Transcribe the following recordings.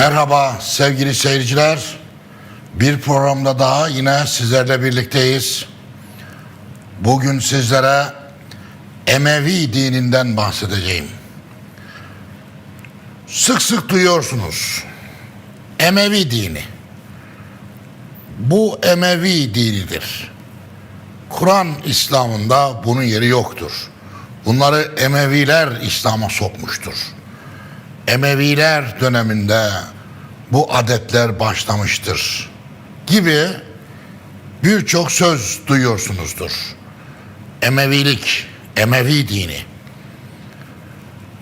Merhaba sevgili seyirciler. Bir programda daha yine sizlerle birlikteyiz. Bugün sizlere Emevi dininden bahsedeceğim. Sık sık duyuyorsunuz. Emevi dini. Bu Emevi dinidir. Kur'an İslam'ında bunun yeri yoktur. Bunları Emeviler İslam'a sokmuştur. Emeviler döneminde bu adetler başlamıştır gibi birçok söz duyuyorsunuzdur. Emevilik, Emevi dini.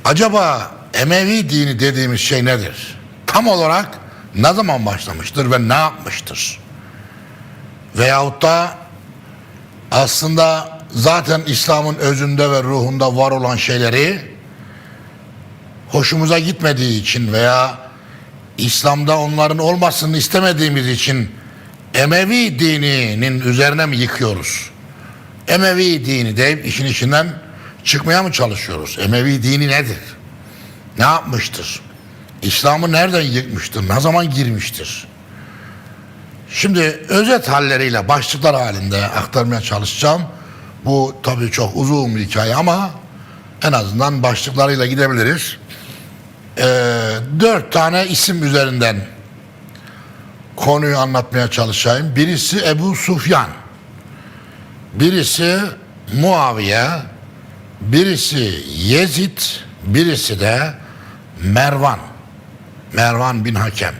Acaba Emevi dini dediğimiz şey nedir? Tam olarak ne zaman başlamıştır ve ne yapmıştır? Veyahut da aslında zaten İslam'ın özünde ve ruhunda var olan şeyleri hoşumuza gitmediği için veya İslam'da onların olmasını istemediğimiz için Emevi dininin üzerine mi yıkıyoruz? Emevi dini deyip işin içinden çıkmaya mı çalışıyoruz? Emevi dini nedir? Ne yapmıştır? İslam'ı nereden yıkmıştır? Ne zaman girmiştir? Şimdi özet halleriyle başlıklar halinde aktarmaya çalışacağım. Bu tabii çok uzun bir hikaye ama en azından başlıklarıyla gidebiliriz. Ee, dört tane isim üzerinden konuyu anlatmaya çalışayım. Birisi Ebu Sufyan, birisi Muaviye, birisi Yezid, birisi de Mervan. Mervan bin Hakem.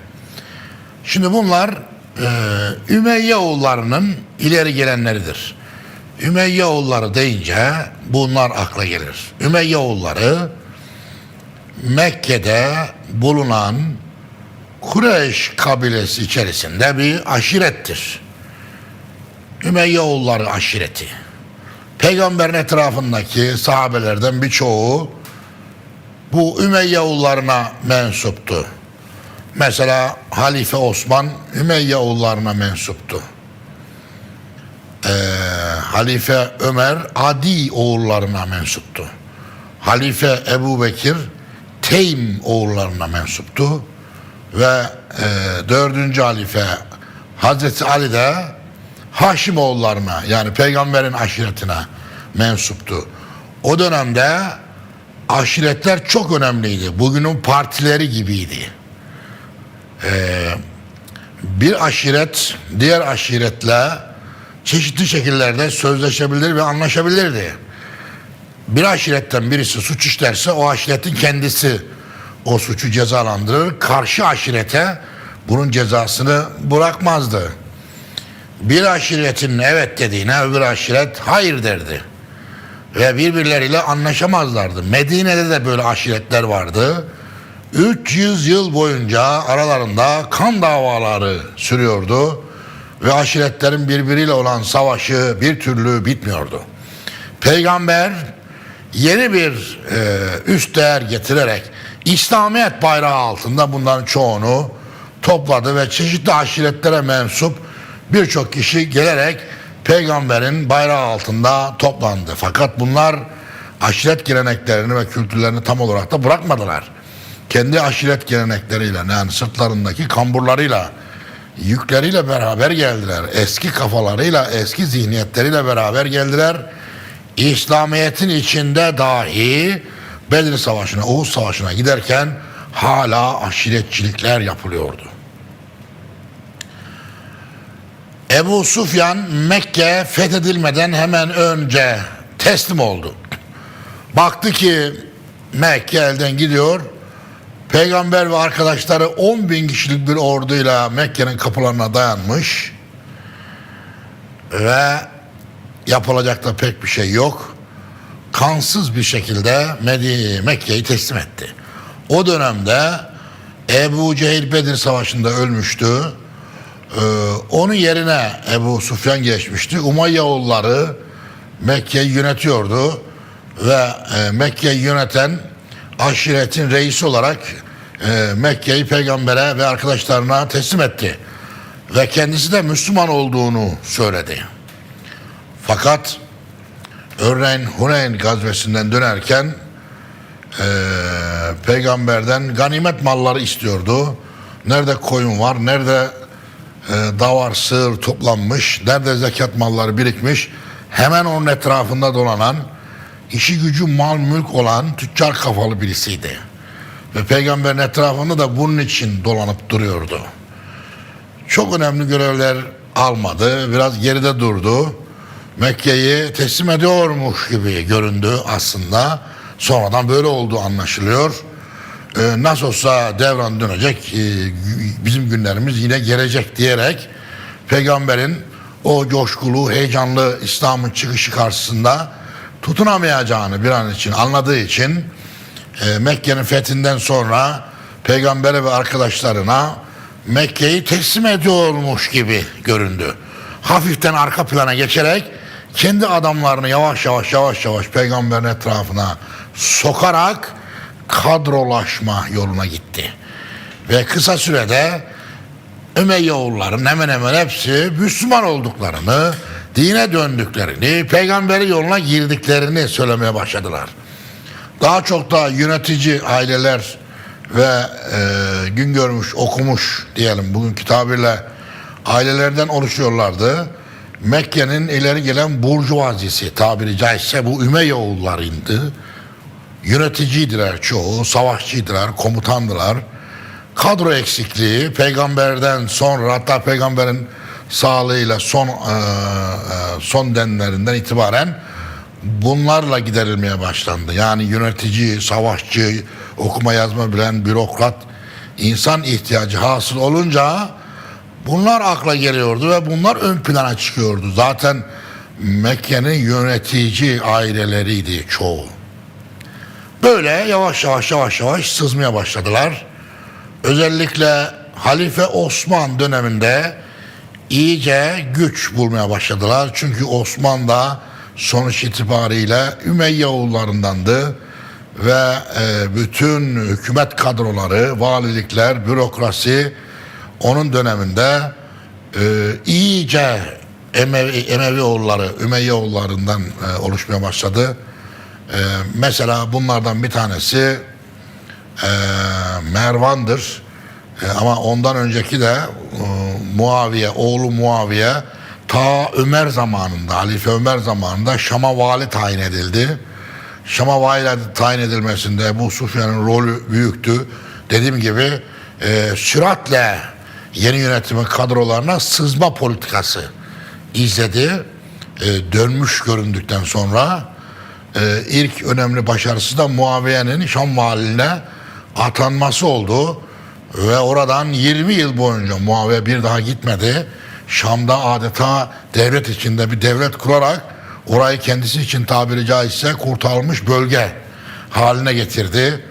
Şimdi bunlar e, Ümeyye oğullarının ileri gelenleridir. Ümeyye oğulları deyince bunlar akla gelir. Ümeyye oğulları Mekke'de bulunan Kureyş kabilesi içerisinde bir aşirettir. Ümeyye aşireti. Peygamberin etrafındaki sahabelerden birçoğu bu Ümeyye mensuptu. Mesela Halife Osman Ümeyye mensuptu. Ee, Halife Ömer Adi oğullarına mensuptu. Halife Ebu Bekir Teym oğullarına mensuptu. Ve e, dördüncü halife Hazreti Ali de Haşim oğullarına yani peygamberin aşiretine mensuptu. O dönemde aşiretler çok önemliydi. Bugünün partileri gibiydi. Ee, bir aşiret diğer aşiretle çeşitli şekillerde sözleşebilir ve anlaşabilirdi. Bir aşiretten birisi suç işlerse o aşiretin kendisi o suçu cezalandırır. Karşı aşirete bunun cezasını bırakmazdı. Bir aşiretin evet dediğine öbür aşiret hayır derdi. Ve birbirleriyle anlaşamazlardı. Medine'de de böyle aşiretler vardı. 300 yıl boyunca aralarında kan davaları sürüyordu ve aşiretlerin birbiriyle olan savaşı bir türlü bitmiyordu. Peygamber yeni bir e, üst değer getirerek İslamiyet bayrağı altında bunların çoğunu topladı ve çeşitli aşiretlere mensup birçok kişi gelerek peygamberin bayrağı altında toplandı. Fakat bunlar aşiret geleneklerini ve kültürlerini tam olarak da bırakmadılar. Kendi aşiret gelenekleriyle yani sırtlarındaki kamburlarıyla yükleriyle beraber geldiler. Eski kafalarıyla, eski zihniyetleriyle beraber geldiler. İslamiyet'in içinde dahi Bedir Savaşı'na, Uhud Savaşı'na giderken hala aşiretçilikler yapılıyordu. Ebu Sufyan Mekke fethedilmeden hemen önce teslim oldu. Baktı ki Mekke elden gidiyor. Peygamber ve arkadaşları 10 bin kişilik bir orduyla Mekke'nin kapılarına dayanmış. Ve yapılacak da pek bir şey yok. Kansız bir şekilde Mekke'yi teslim etti. O dönemde Ebu Cehil Bedir Savaşı'nda ölmüştü. Ee, onun yerine Ebu Sufyan geçmişti. Umayya oğulları Mekke'yi yönetiyordu ve e, Mekke'yi yöneten aşiretin reisi olarak e, Mekke'yi peygambere ve arkadaşlarına teslim etti. Ve kendisi de Müslüman olduğunu söyledi. Fakat örneğin Huneyn gazvesinden dönerken e, peygamberden ganimet malları istiyordu. nerede koyun var, nerede e, davar, sığır toplanmış, nerede zekat malları birikmiş, hemen onun etrafında dolanan, işi gücü mal mülk olan tüccar kafalı birisiydi. Ve peygamberin etrafında da bunun için dolanıp duruyordu. Çok önemli görevler almadı, biraz geride durdu. Mekke'yi teslim ediyormuş gibi göründü aslında. Sonradan böyle olduğu anlaşılıyor. Ee, nasıl olsa devran dönecek, e, bizim günlerimiz yine gelecek diyerek peygamberin o coşkulu, heyecanlı İslam'ın çıkışı karşısında tutunamayacağını bir an için anladığı için e, Mekke'nin fethinden sonra peygambere ve arkadaşlarına Mekke'yi teslim ediyormuş gibi göründü. Hafiften arka plana geçerek kendi adamlarını yavaş yavaş yavaş yavaş peygamberin etrafına sokarak kadrolaşma yoluna gitti. Ve kısa sürede Ümeyye oğulların hemen hemen hepsi Müslüman olduklarını, dine döndüklerini, peygamberi yoluna girdiklerini söylemeye başladılar. Daha çok da yönetici aileler ve e, gün görmüş, okumuş diyelim bugünkü tabirle ailelerden oluşuyorlardı. Mekke'nin ileri gelen burjuvazisi tabiri caizse bu Ümeyye oğullarıydı. Yöneticiydiler çoğu, savaşçıydılar, komutandılar. Kadro eksikliği peygamberden sonra hatta peygamberin sağlığıyla son e, e, son denlerinden itibaren bunlarla giderilmeye başlandı. Yani yönetici, savaşçı, okuma yazma bilen bürokrat insan ihtiyacı hasıl olunca bunlar akla geliyordu ve bunlar ön plana çıkıyordu. Zaten Mekke'nin yönetici aileleriydi çoğu. Böyle yavaş yavaş yavaş yavaş sızmaya başladılar. Özellikle Halife Osman döneminde iyice güç bulmaya başladılar. Çünkü Osman da sonuç itibariyle Ümeyye oğullarındandı ve e, bütün hükümet kadroları, valilikler, bürokrasi onun döneminde e, iyice Emevi, Emevi oğulları, Ümeyye oğullarından e, oluşmaya başladı. E, mesela bunlardan bir tanesi e, Mervan'dır. E, ama ondan önceki de e, Muaviye, oğlu Muaviye ta Ömer zamanında, Halife Ömer zamanında Şam'a vali tayin edildi. Şam'a vali tayin edilmesinde Ebu Sufyan'ın rolü büyüktü. Dediğim gibi e, süratle yeni yönetimin kadrolarına sızma politikası izledi. E, dönmüş göründükten sonra e, ilk önemli başarısı da Muaviye'nin Şam valine atanması oldu. Ve oradan 20 yıl boyunca Muaviye bir daha gitmedi. Şam'da adeta devlet içinde bir devlet kurarak orayı kendisi için tabiri caizse kurtarılmış bölge haline getirdi.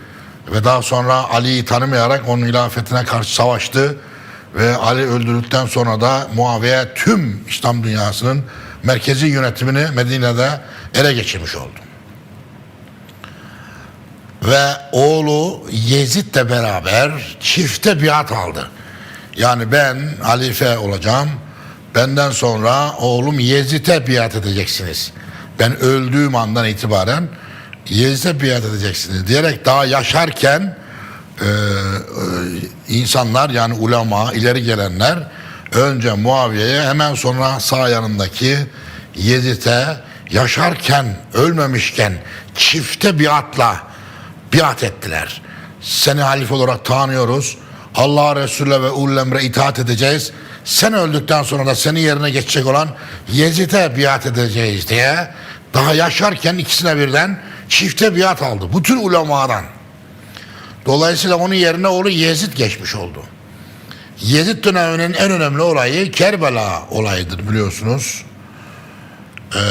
Ve daha sonra Ali'yi tanımayarak onun hilafetine karşı savaştı. Ve Ali öldürüldükten sonra da Muaviye tüm İslam dünyasının merkezi yönetimini Medine'de ele geçirmiş oldu ve oğlu Yezid'le beraber çifte biat aldı. Yani ben halife olacağım. Benden sonra oğlum Yezid'e biat edeceksiniz. Ben öldüğüm andan itibaren Yezid'e biat edeceksiniz diyerek daha yaşarken insanlar yani ulema ileri gelenler önce Muaviye'ye hemen sonra sağ yanındaki Yezid'e yaşarken ölmemişken çifte biatla biat ettiler. Seni halife olarak tanıyoruz. Allah Resulüne ve ul emre itaat edeceğiz. Sen öldükten sonra da senin yerine geçecek olan Yezid'e biat edeceğiz diye daha yaşarken ikisine birden çifte biat aldı. Bütün ulemadan. Dolayısıyla onun yerine oğlu Yezid geçmiş oldu. Yezid döneminin en önemli olayı Kerbela olayıdır biliyorsunuz. Eee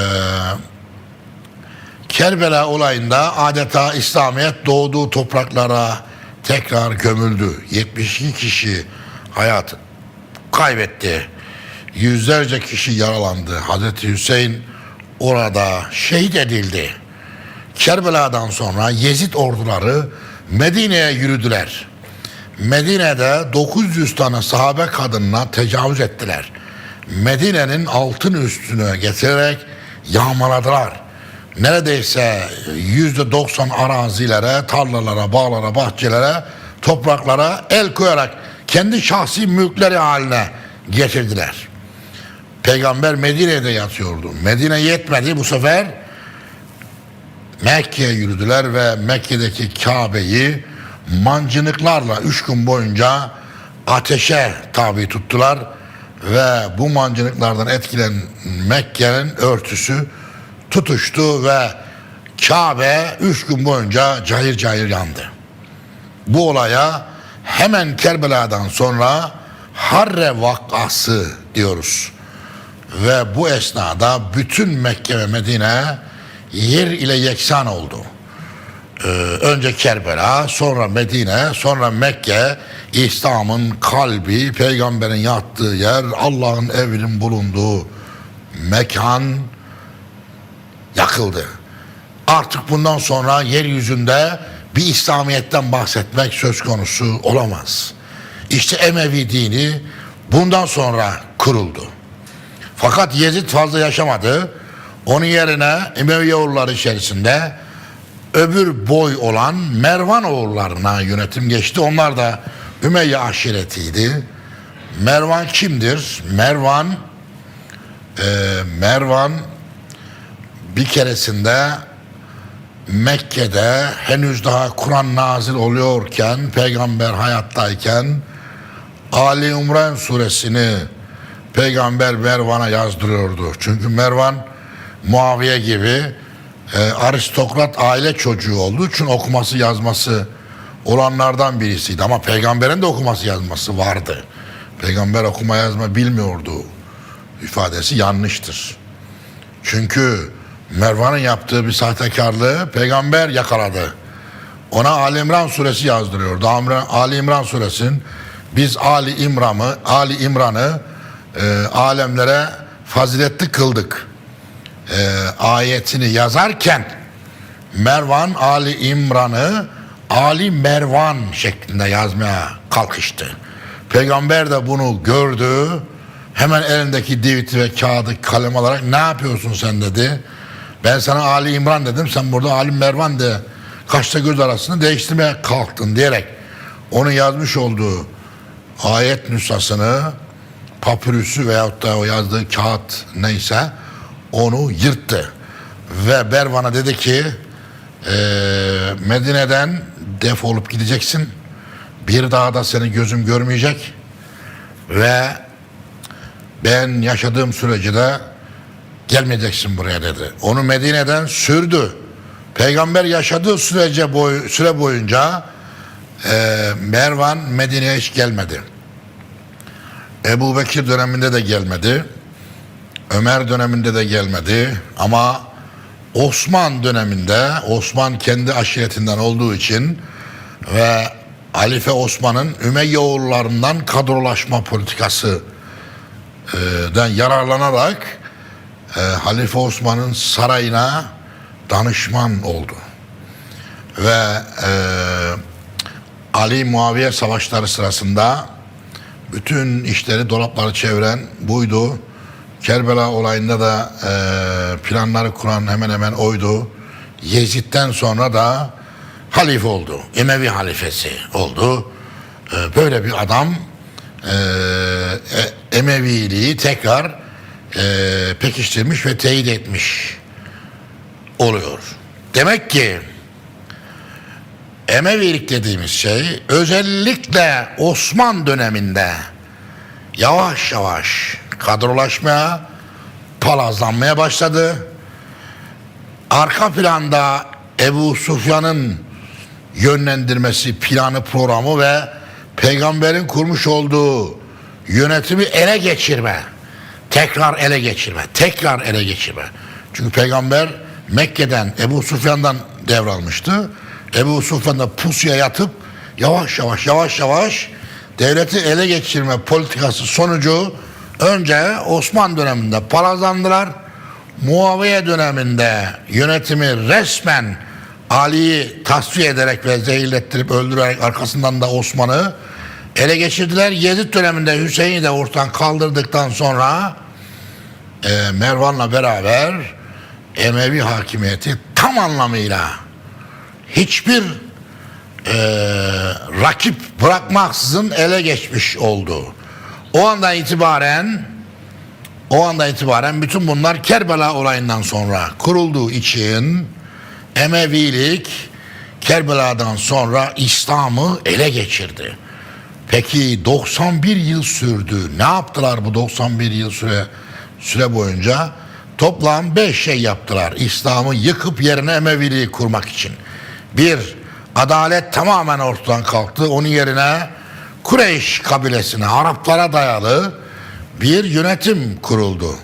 Kerbela olayında adeta İslamiyet doğduğu topraklara tekrar gömüldü. 72 kişi hayat kaybetti. Yüzlerce kişi yaralandı. Hazreti Hüseyin orada şehit edildi. Kerbela'dan sonra Yezid orduları Medine'ye yürüdüler. Medine'de 900 tane sahabe kadınına tecavüz ettiler. Medine'nin altın üstüne getirerek yağmaladılar neredeyse yüzde doksan arazilere, tarlalara, bağlara, bahçelere, topraklara el koyarak kendi şahsi mülkleri haline getirdiler. Peygamber Medine'de yatıyordu. Medine yetmedi bu sefer Mekke'ye yürüdüler ve Mekke'deki Kabe'yi mancınıklarla üç gün boyunca ateşe tabi tuttular ve bu mancınıklardan etkilenen Mekke'nin örtüsü tutuştu ve Kabe üç gün boyunca cayır cayır yandı. Bu olaya hemen Kerbela'dan sonra Harre vakası diyoruz. Ve bu esnada bütün Mekke ve Medine yer ile yeksan oldu. Ee, önce Kerbela, sonra Medine, sonra Mekke, İslam'ın kalbi, peygamberin yattığı yer, Allah'ın evinin bulunduğu mekan yakıldı. Artık bundan sonra yeryüzünde bir İslamiyet'ten bahsetmek söz konusu olamaz. İşte Emevi dini bundan sonra kuruldu. Fakat Yezid fazla yaşamadı. Onun yerine Emevi oğulları içerisinde öbür boy olan Mervan oğullarına yönetim geçti. Onlar da Ümeyye aşiretiydi. Mervan kimdir? Mervan e, Mervan bir keresinde Mekke'de henüz daha Kur'an nazil oluyorken, peygamber hayattayken Ali İmran suresini peygamber Mervan'a yazdırıyordu. Çünkü Mervan Muaviye gibi e, aristokrat aile çocuğu olduğu için okuması yazması olanlardan birisiydi. Ama peygamberin de okuması yazması vardı. Peygamber okuma yazma bilmiyordu ifadesi yanlıştır. Çünkü Mervan'ın yaptığı bir sahtekarlığı peygamber yakaladı. Ona Ali İmran suresi yazdırıyordu. Ali İmran suresinin biz Ali İmran'ı Ali İmran'ı e, alemlere faziletli kıldık. E, ayetini yazarken Mervan Ali İmran'ı Ali Mervan şeklinde yazmaya kalkıştı. Peygamber de bunu gördü. Hemen elindeki diviti ve kağıdı kalem alarak ne yapıyorsun sen dedi. Ben sana Ali İmran dedim sen burada Ali Mervan de kaçta göz arasını değiştirmeye kalktın diyerek onun yazmış olduğu ayet nüshasını papürüsü veyahut da o yazdığı kağıt neyse onu yırttı. Ve Bervan'a dedi ki eee, Medine'den defolup gideceksin. Bir daha da seni gözüm görmeyecek. Ve ben yaşadığım sürece de gelmeyeceksin buraya dedi. Onu Medine'den sürdü. Peygamber yaşadığı sürece boy, süre boyunca eee, Mervan Medine'ye hiç gelmedi. Ebu Bekir döneminde de gelmedi. Ömer döneminde de gelmedi. Ama Osman döneminde Osman kendi aşiretinden olduğu için ve Halife Osman'ın Ümeyye oğullarından kadrolaşma politikası e, den yararlanarak e, Halife Osman'ın sarayına danışman oldu. Ve e, Ali Muaviye savaşları sırasında bütün işleri dolapları çeviren buydu. Kerbela olayında da e, planları kuran hemen hemen oydu. Yezid'den sonra da halife oldu. Emevi halifesi oldu. E, böyle bir adam e, e, Emeviliği tekrar e, pekiştirmiş ve teyit etmiş oluyor. Demek ki Emevilik dediğimiz şey özellikle Osman döneminde yavaş yavaş kadrolaşmaya, palazlanmaya başladı. Arka planda Ebu Sufyan'ın yönlendirmesi, planı, programı ve peygamberin kurmuş olduğu yönetimi ele geçirme. Tekrar ele geçirme. Tekrar ele geçirme. Çünkü peygamber Mekke'den Ebu Sufyan'dan devralmıştı. Ebu Sufyan da pusuya yatıp yavaş yavaş yavaş yavaş devleti ele geçirme politikası sonucu önce Osman döneminde palazlandılar. Muaviye döneminde yönetimi resmen Ali'yi tasfiye ederek ve zehirlettirip öldürerek arkasından da Osman'ı ele geçirdiler. Yezid döneminde Hüseyin'i de ortadan kaldırdıktan sonra e, Mervan'la beraber Emevi hakimiyeti tam anlamıyla hiçbir e, rakip bırakmaksızın ele geçmiş oldu. O andan itibaren o andan itibaren bütün bunlar Kerbela olayından sonra kurulduğu için Emevilik Kerbela'dan sonra İslam'ı ele geçirdi. Peki 91 yıl sürdü. Ne yaptılar bu 91 yıl süre süre boyunca? Toplam 5 şey yaptılar. İslam'ı yıkıp yerine Emeviliği kurmak için. Bir, adalet tamamen ortadan kalktı. Onun yerine Kureyş kabilesine, Araplara dayalı bir yönetim kuruldu.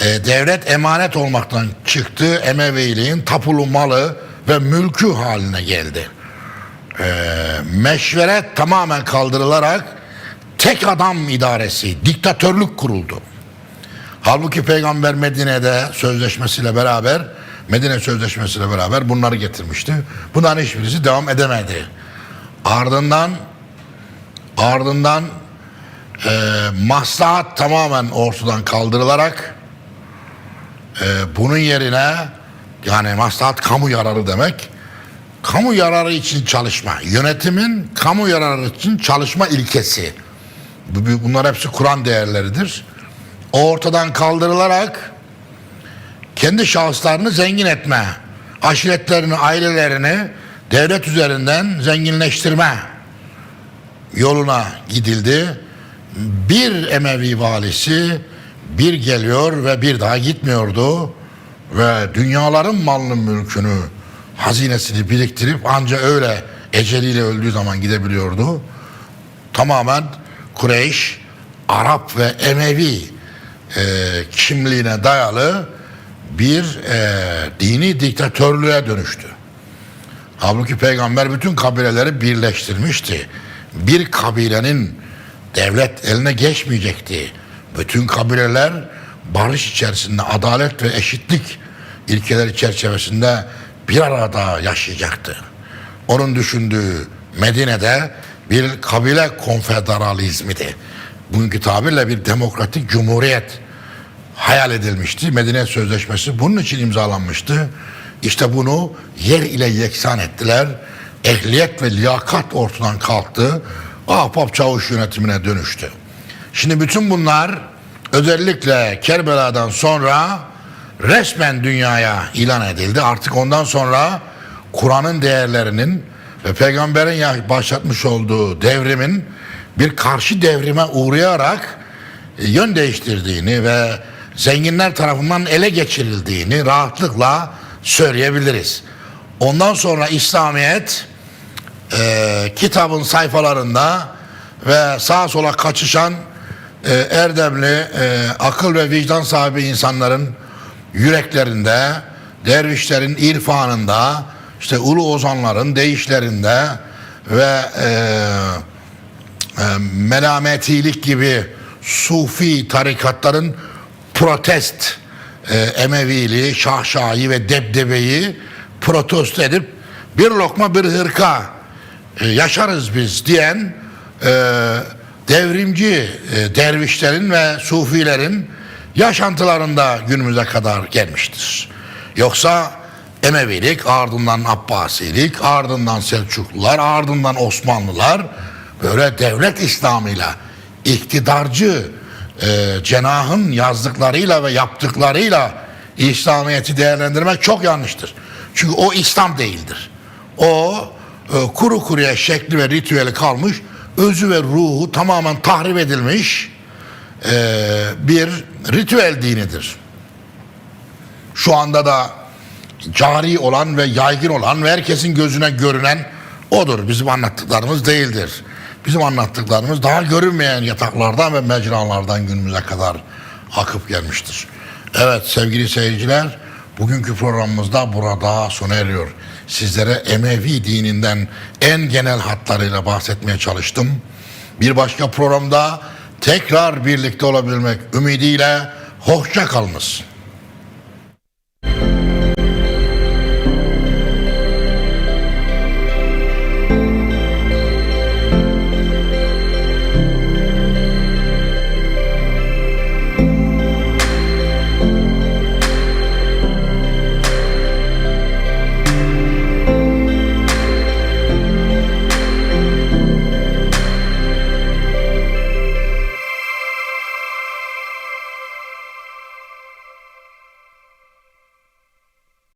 E, devlet emanet olmaktan çıktı. Emeviliğin tapulu malı ve mülkü haline geldi meşveret tamamen kaldırılarak tek adam idaresi, diktatörlük kuruldu. Halbuki Peygamber Medine'de sözleşmesiyle beraber, Medine sözleşmesiyle beraber bunları getirmişti. Bunların hiçbirisi devam edemedi. Ardından ardından e, maslahat tamamen ortadan kaldırılarak e, bunun yerine yani maslahat kamu yararı demek kamu yararı için çalışma, yönetimin kamu yararı için çalışma ilkesi. Bu- bu- Bunlar hepsi Kur'an değerleridir. O ortadan kaldırılarak kendi şahıslarını zengin etme, aşiretlerini, ailelerini devlet üzerinden zenginleştirme yoluna gidildi. Bir Emevi valisi bir geliyor ve bir daha gitmiyordu ve dünyaların malını mülkünü hazinesini biriktirip anca öyle eceliyle öldüğü zaman gidebiliyordu. Tamamen Kureyş, Arap ve Emevi e, kimliğine dayalı bir e, dini diktatörlüğe dönüştü. Halbuki peygamber bütün kabileleri birleştirmişti. Bir kabilenin devlet eline geçmeyecekti. Bütün kabileler barış içerisinde adalet ve eşitlik ilkeleri çerçevesinde bir arada yaşayacaktı. Onun düşündüğü Medine'de bir kabile konfederalizmiydi. Bugünkü tabirle bir demokratik cumhuriyet hayal edilmişti. Medine Sözleşmesi bunun için imzalanmıştı. İşte bunu yer ile yeksan ettiler. Ehliyet ve liyakat ortadan kalktı. Ahbap çavuş yönetimine dönüştü. Şimdi bütün bunlar özellikle Kerbela'dan sonra resmen dünyaya ilan edildi. Artık ondan sonra Kur'an'ın değerlerinin ve peygamberin başlatmış olduğu devrimin bir karşı devrime uğrayarak e, yön değiştirdiğini ve zenginler tarafından ele geçirildiğini rahatlıkla söyleyebiliriz. Ondan sonra İslamiyet e, kitabın sayfalarında ve sağa sola kaçışan e, erdemli, e, akıl ve vicdan sahibi insanların yüreklerinde, dervişlerin irfanında, işte ulu ozanların deyişlerinde ve e, e, melametilik gibi sufi tarikatların protest e, Emeviliği, Şahşahi ve Debdebe'yi protesto edip bir lokma bir hırka e, yaşarız biz diyen e, devrimci e, dervişlerin ve sufilerin yaşantılarında günümüze kadar gelmiştir. Yoksa Emevilik, ardından Abbasilik, ardından Selçuklular, ardından Osmanlılar böyle devlet İslam'ıyla iktidarcı e, cenahın yazdıklarıyla ve yaptıklarıyla İslamiyet'i değerlendirmek çok yanlıştır. Çünkü o İslam değildir. O kuru kuruya şekli ve ritüeli kalmış, özü ve ruhu tamamen tahrip edilmiş e, bir ritüel dinidir. Şu anda da cari olan ve yaygın olan ve herkesin gözüne görünen odur. Bizim anlattıklarımız değildir. Bizim anlattıklarımız daha görünmeyen yataklardan ve mecralardan günümüze kadar akıp gelmiştir. Evet sevgili seyirciler, bugünkü programımızda burada sona eriyor. Sizlere Emevi dininden en genel hatlarıyla bahsetmeye çalıştım. Bir başka programda tekrar birlikte olabilmek ümidiyle hoşça kalınız.